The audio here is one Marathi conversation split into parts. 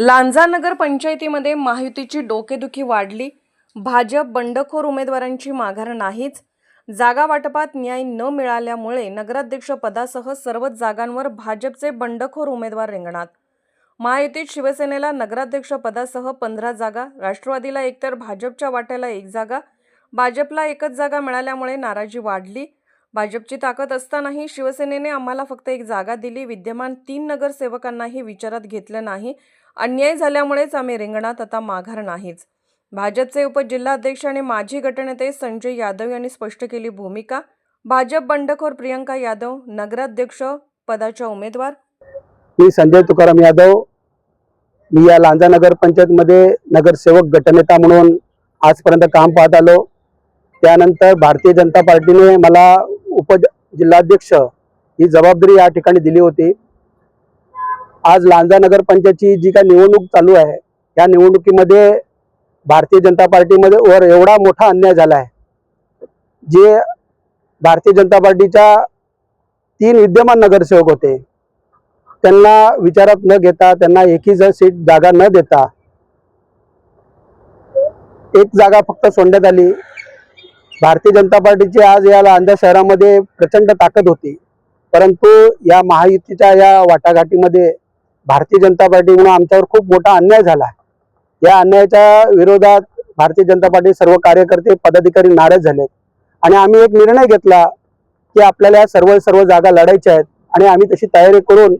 लांजा नगर पंचायतीमध्ये महायुतीची डोकेदुखी वाढली. भाजप बंडखोर उमेदवारांची माघार नाहीच. जागा वाटपात न्याय न मिळाल्यामुळे नगराध्यक्ष पदासह सर्वच जागांवर भाजपचे बंडखोर उमेदवार रिंगणात. महायुतीत शिवसेनेला नगराध्यक्ष पदासह पंधरा जागा राष्ट्रवादीला एकतर भाजपच्या वाट्याला एक जागा भाजपला एकच जागा मिळाल्यामुळे नाराजी वाढली. भाजपची ताकद असतानाही शिवसेनेने आम्हाला फक्त एक जागा दिली. विद्यमान तीन नगरसेवकांनाही विचारात घेतलं नाही. अन्याय झाल्यामुळेच आम्ही रिंगणात आता माघार नाहीच. भाजपचे उपजिल्हाध्यक्ष आणि माजी गटनेते संजय यादव यांनी स्पष्ट केली भूमिका. भाजप बंडखोर प्रियंका यादव नगराध्यक्ष पदाच्या उमेदवार. मी संजय तुकाराम यादव. मी या लांजा नगर पंचायतमध्ये नगरसेवक गटनेता म्हणून आजपर्यंत काम पाहत आलो. त्यानंतर भारतीय जनता पार्टीने मला उप जिल्हाध्यक्ष ही जबाबदारी या ठिकाणी दिली होती. आज लांजा नगर पंचायतची जी काही निवडणूक चालू आहे या निवडणुकीमध्ये भारतीय जनता पार्टीमध्ये वर एवढा मोठा अन्याय झाला आहे. जे भारतीय जनता पार्टीच्या तीन विद्यमान नगरसेवक होते त्यांना विचारात न घेता त्यांना एकही सीट जागा न देता एक जागा फक्त सोडण्यात आली. भारतीय जनता पार्टीची आज या लांजा शहरामध्ये प्रचंड ताकद होती. परंतु या महायुतीच्या या वाटाघाटीमध्ये भारतीय जनता पार्टी म्हणून आमच्यावर खूप मोठा अन्याय झाला. या अन्यायाच्या विरोधात भारतीय जनता पार्टी सर्व कार्यकर्ते पदाधिकारी नाराज झालेत. आणि आम्ही एक निर्णय घेतला की आपल्याला या सर्व सर्व जागा लढायच्या आहेत आणि आम्ही तशी तयारी करून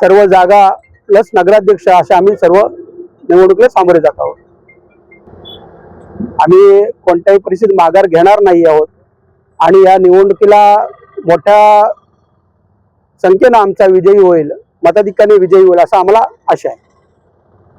सर्व जागा प्लस नगराध्यक्ष अशा आम्ही सर्व निवडणुकीला सामोरे जात आहोत. आम्ही कोणत्याही परिस्थितीत माघार घेणार नाही आहोत. आणि या निवडणुकीला मोठ्या संख्येनं आमचा विजयी होईल मताधिकाने विजयी होईल असा आम्हाला आशा आहे.